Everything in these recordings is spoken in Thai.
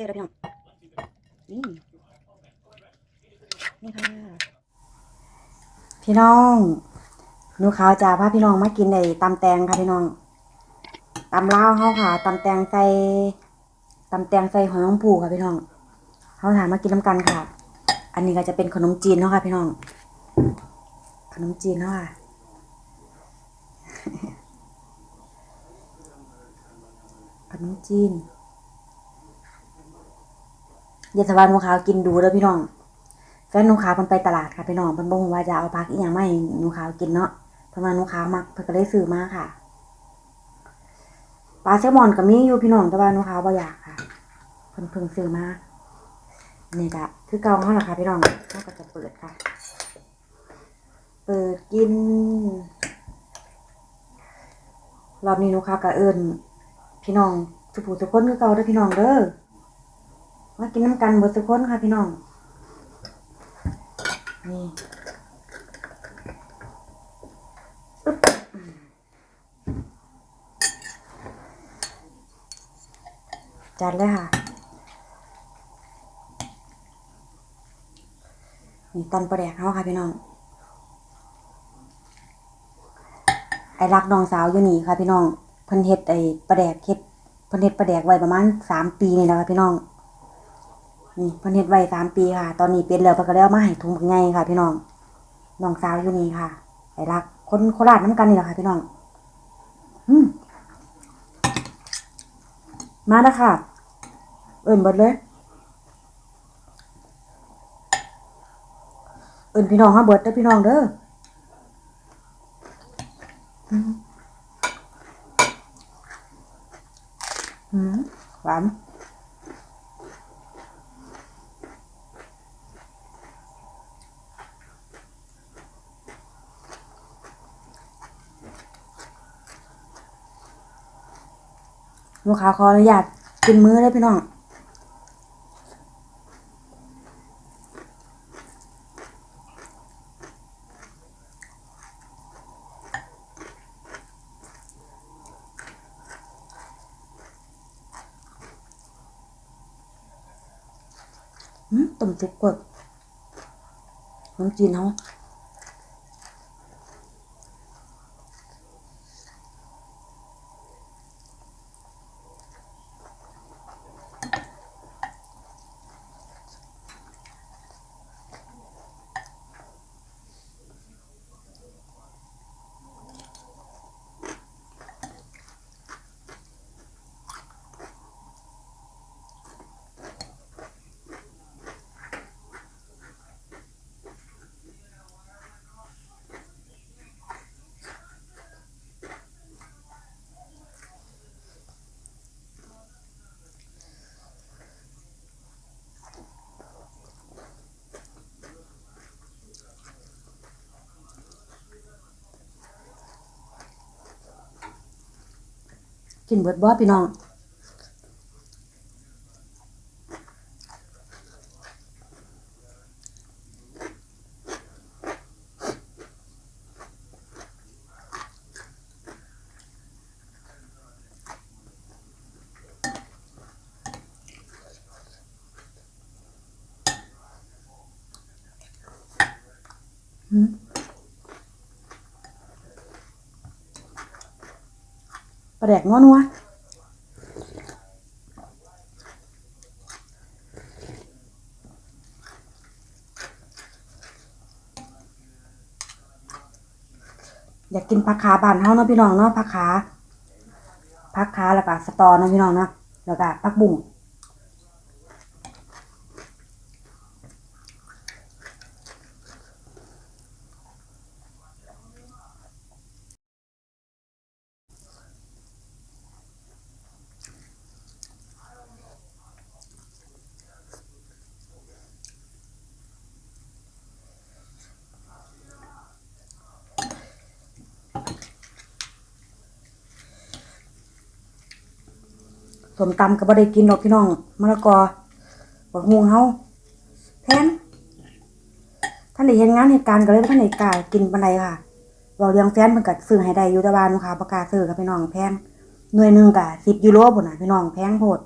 ท่เลยพี่น้องนี่นี่ค่ะพี่น้องหนูขาวจะพาพี่น้องมากินไอ้ตำแตงค่ะพี่น้องตำเล้าเฮาค่ะตำแตงใส่ตำแตงใส่หอยนางผูค่ะพี่น้องเฮาถามมากินน้ำกันค่ะ อันนี้ก็จะเป็นขนมจีนเนาะค่ะพี่น้อง ขนมจีนเนาะค่ะขนมจีน เยาสวรรค์หนูขาวกินดูเด้อพี่น้องแฟนหนูขาวมันไปตลาดค่ะพี่น้องเพิ่นบ่ฮู้ว่าจะเอาผักอีหยังมาให้หนูขาวกินเนาะเพิ่นว่าหนูขาวมักเพิ่นก็เลยซื้อมาค่ะปลาแซลมอนก็มีอยู่พี่น้องแต่ว่าหนูขาวบ่อยากค่ะเพิ่นเพิ่งซื้อมานี่ก็คือเก่าเฮาล่ะค่ะพี่น้องเฮาก็จะเปิดค่ะ เปิดกินรอบนี้หนูขาวก็เอิ้นพี่น้องทุกผู้ทุคนคือเก่าเด้อพี่น้องเด้อ มากินน้ำกันเบิดทุกคนค่ะพี่น้อง นี่จัดเลยค่ะ นี่ตอนประแดกเขาค่ะพี่น้อง ไอ้รักน้องสาวอยู่นี่ค่ะพี่น้องเพิ่นเฮ็ดไอ้ประแดกเฮ็ดเพิ่นเฮ็ดประแดกไว้ประมาณสามปีนี่แหละค่ะพี่น้อง นี่เพิ่นเฮ็ดไว้สามปีค่ะ ตอนนี้เป็นแล้วเพิ่นก็เลยเอามาให้ถุงบักใหญ่ค่ะ พี่น้องน้องสาวอยู่นี่ค่ะไอ้รัก คนโคราชน้ำกันนี่แหละค่ะ พี่น้องอืมมาแล้วค่ะ เอิ่นเบิดเลย เอิ่นพี่น้องห้าเบิดเด้อพี่น้องเด้ออืมอืมหวาน ลูกค้าขออนุญาตกินมื้อเลยพี่น้องอืมต้มซุปกดน้ำจีนเขา กินเบิดบ่พี่น้อง อืม ปลาแดกนัวนัวอยากกินผักขาบานเฮาเนาะพี่น้องเนาะผักขาผักขาแล้วก็สตอเนาะพี่น้องเนาะแล้วก็ผักบุ้ง สมตำก็บ่ได้กินดอกพี่น้องมะละกอบักฮวงเฮาแพนท่านได้เห็นงานเหตุการณ์ก็เลยท่านได้กล้ากินปานใดค่ะเราเลี้ยงแฟนเพิ่นก็ซื้อให้ได้อยู่แต่ว่านนูค่ะบ่กาศซื้อค่ะพี่น้องแพงหน่วยหนึ่งก็สิบยูโรพุ่นน่ะพี่น้องแพงโพด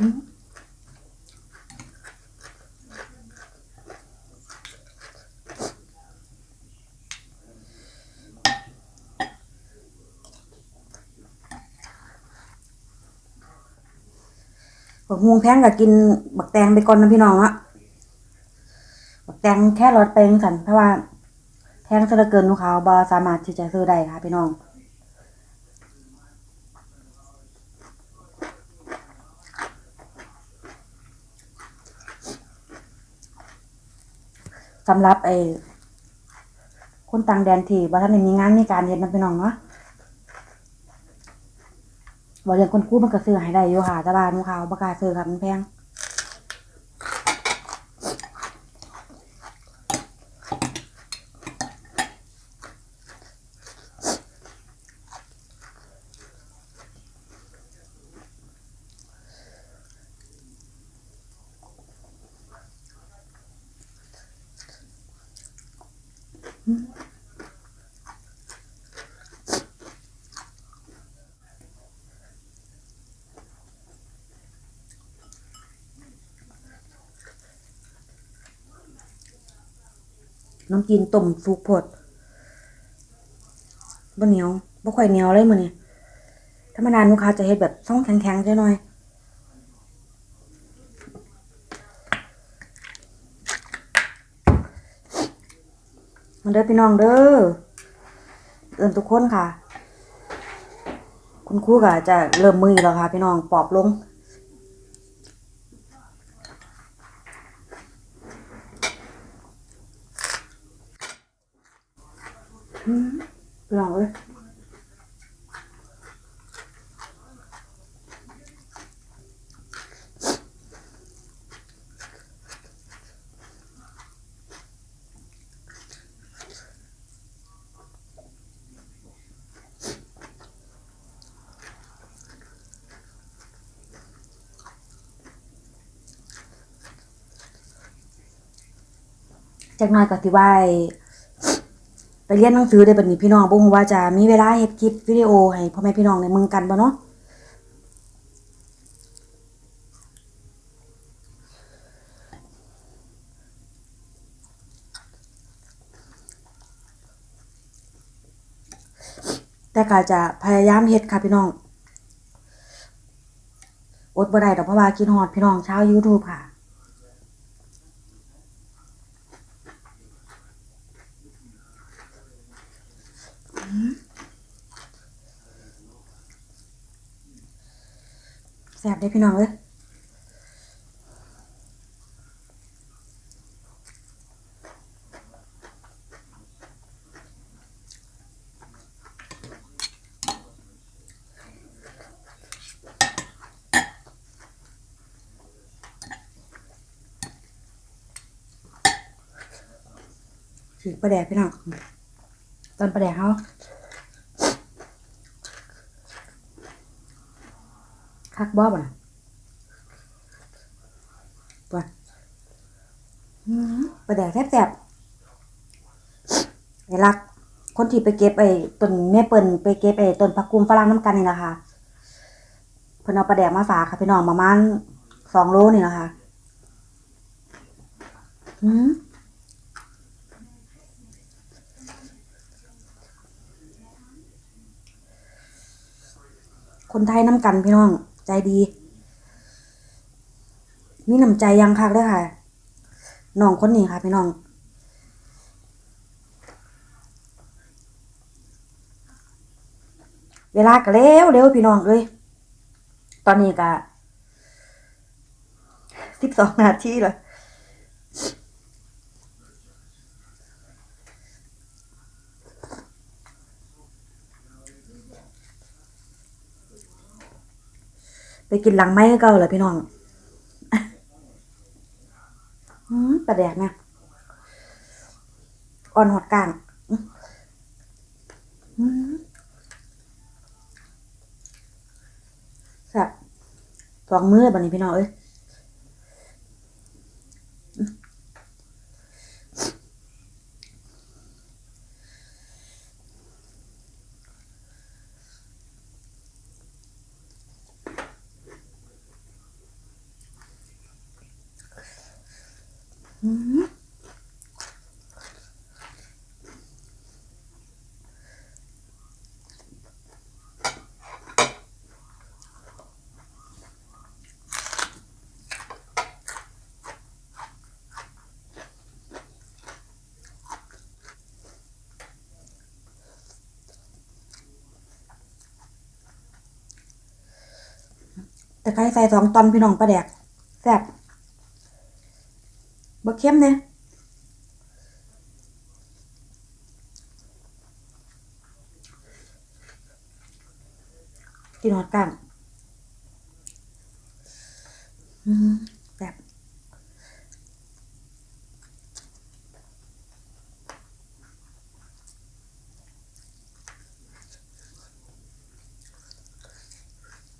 บักฮวงแพงก็กินบักแตงไปก่อนนะพี่น้องอะบักแตงแค่รสเป็นกันเพราะว่าแพงซะเหลือเกินลูกค้าบอสามารถที่จะซื้อได้ค่ะพี่น้อง สำหรับไอ้คนต่างแดนที่บ่ทันมีงานมีการเย็นนะพี่น้องเนาะบ่เรื่องคนกู้มันก็ซื้อให้ได้อยู่ค่ะแต่ว่าหนูขาวบ่กล้าซื้อค่ะมันแพง น้องกินต้มสุกโพดบ่เหนียวบ่ค่อยเหนียวเลยมื้อนี้ธรรมดาลูกค้าจะเฮ็ดแบบช่องแข็งๆจัหน่อยมันเด้อพี่น้องเด้อเอินทุกคนค่ะ คุณครูก็จะเริ่มมือแล้วค่ะ พี่น้องปอบลง อืมพี่น้องเอ้ย จากหน้อยก็สิว่าให้ไปเรียนหนังสือได้บัดนี้พี่น้องบ่ฮู้ว่าจะมีเวลาเฮ็ดคลิปวิดีโอให้พ่อแม่พี่น้องได้เมืองกันบ่เนาะแต่ก็จะพยายามเฮ็ดค่ะพี่น้อง อดบ่ได้ดอกเพราะว่าคิดฮอดพี่น้องชาว YouTube ค่ะ แซ่บเด้พี่น้องเอ้ยฉีปลาแดกพี่น้องตอนปลาแดกเขา คักบอบอะตัวอื้อหือปลาแดกแซ่บๆไอ้รัก คนที่ไปเก็บไอ้ต้นแม่เปิ่นไปเก็บไอ้ต้นผักกุมฝรั่งน้ำกันนี่แหละค่ะเพิ่นเอาปลาแดกมาฝากค่ะพี่น้องประมาณสองโลนี่แหละค่ะอืมคนไทยน้ำกันพี่น้อง ใจดี มีน้ำใจยังคักเด้วยค่ะน้องคนนี้ค่ะพี่น้องเวลาก็เร็วเร็วพี่น้องเอ้ยตอนนี้ก็สิบสองนาทีแล้ว ไปกินหลังไม้เก่าเลยพี่น้องอืมประแดกเนี่ยอ่อนหอดกลางแซ่บสองมือบันนี้พี่น้องเอ้ย ไคร้ใส่สองตอนพี่น้องปลาแดกแซ่บบะเค็มเนี่ยกินหอดกันอืมแซ่บ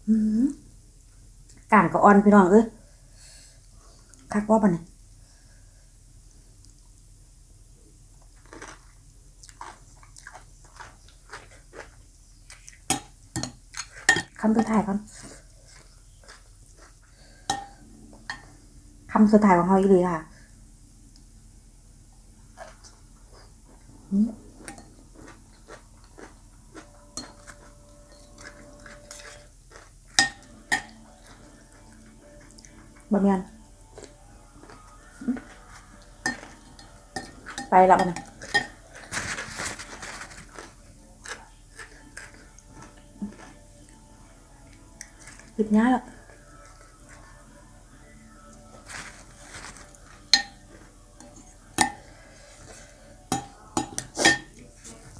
อืมกางก็อ่อนพี่น้องเอ้ยคักว่าปะเนี่ยคำสุดท้ายก่อนคำสุดท้ายของเราอีหลีค่ะ บะเมียนอืมไปแล้วปะเนี่ยหยิบง่ายแล้ว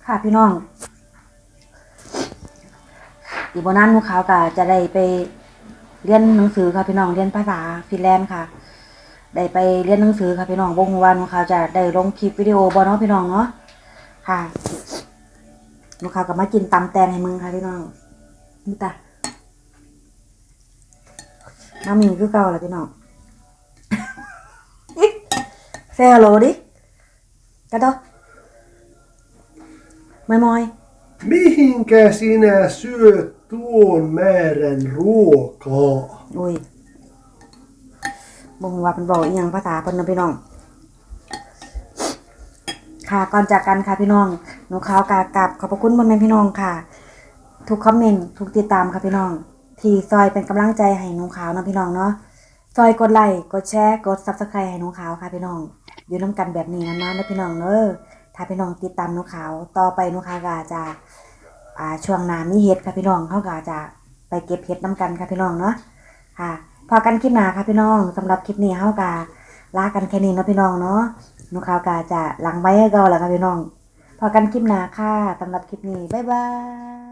ค่ะพี่น้องอีกบนนั้นหมูขาวก็จะได้ไป เรียนหนังสือค่ะพี่น้องเรียนภาษาฟินแลนด์ค่ะ ได้ไปเรียนหนังสือค่ะพี่น้องบ่ฮู้ว่าหนูขาจะได้ลงคลิปวิดีโอบ่เนาะพี่น้องเนาะค่ะหนูขาวก็มากินตำแตงให้มึงค่ะพี่น้องนี่ตาน้ำมีคือเก่าแหละพี่น้องเซฮัลโหลดิกระโดดมอยมอย Mihinkä sinä syöt tuon määrän ruokaa? อุ้ยบ่ฮู้ว่าเป็นบอกอีหยังภาษาเพิ่นเนาะพี่น้อง ค่ะก่อนจากกันค่ะพี่น้องหนูขาวกากลับขอบพระคุณพ่อแม่พี่น้องค่ะ ทุกคอมเมนต์ทุกติดตามค่ะพี่น้อง ที่ซอยเป็นกำลังใจให้หนูขาวเนาะพี่น้องเนาะซอยกดไลค์กดแชร์กด Subscribe ให้หนูขาวค่ะพี่น้อง อยู่นํกันแบบนี้นานๆนะพี่น้องเด้อ ถ้าพี่น้องติดตามนุขาวต่อไปนุขาวก็จะอ่าช่วงหน้ามีเห็ดค่ะพี่น้องเขาก็จะไปเก็บเห็ดน้ากันค่ะพี่น้องเนาะค่ะพอกันคลิปหน้าค่ะพี่น้องสำหรับคลิปนี้เขาก็ลากันแค่นี้นะพี่น้องเนาะนุขาวก็จะหลังไว้ให้เก่าแล้วค่ะพี่น้องพอกันคลิปหน้าค่ะสำหรับคลิปนี้บ๊ายบาย